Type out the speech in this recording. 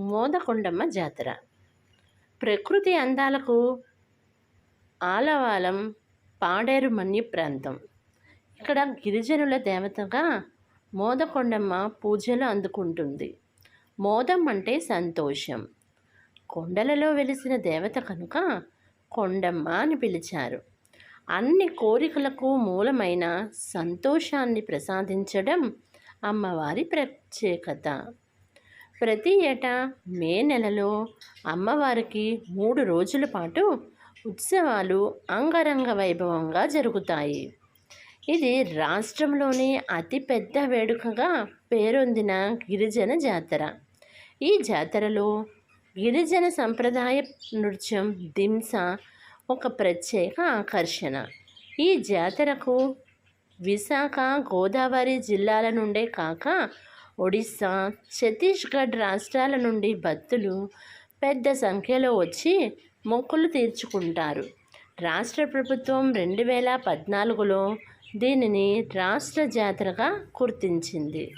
మోదకొండమ్మ జాతర. ప్రకృతి అందాలకు ఆలవాలం పాడేరు మన్య ప్రాంతం. ఇక్కడ గిరిజనుల దేవతగా మోదకొండమ్మ పూజలు అందుకుంటుంది. మోదం అంటే సంతోషం. కొండలలో వెలిసిన దేవత కనుక కొండమ్మ అని పిలిచారు. అన్ని కోరికలకు మూలమైన సంతోషాన్ని ప్రసాదించడం అమ్మవారి ప్రత్యేకత. ప్రతి ఏటా మే నెలలో అమ్మవారికి మూడు రోజుల పాటు ఉత్సవాలు అంగరంగ వైభవంగా జరుగుతాయి. ఇది రాష్ట్రంలోని అతిపెద్ద వేడుకగా పేరొందిన గిరిజన జాతర. ఈ జాతరలో గిరిజన సంప్రదాయ నృత్యం దింస ఒక ప్రత్యేక ఆకర్షణ. ఈ జాతరకు విశాఖ గోదావరి జిల్లాల నుండే కాక ఒడిస్సా ఛత్తీస్గఢ్ రాష్ట్రాల నుండి భక్తులు పెద్ద సంఖ్యలో వచ్చి మొక్కులు తీర్చుకుంటారు. రాష్ట్ర ప్రభుత్వం రెండు వేల పద్నాలుగులో దీనిని రాష్ట్ర జాతరగా గుర్తించింది.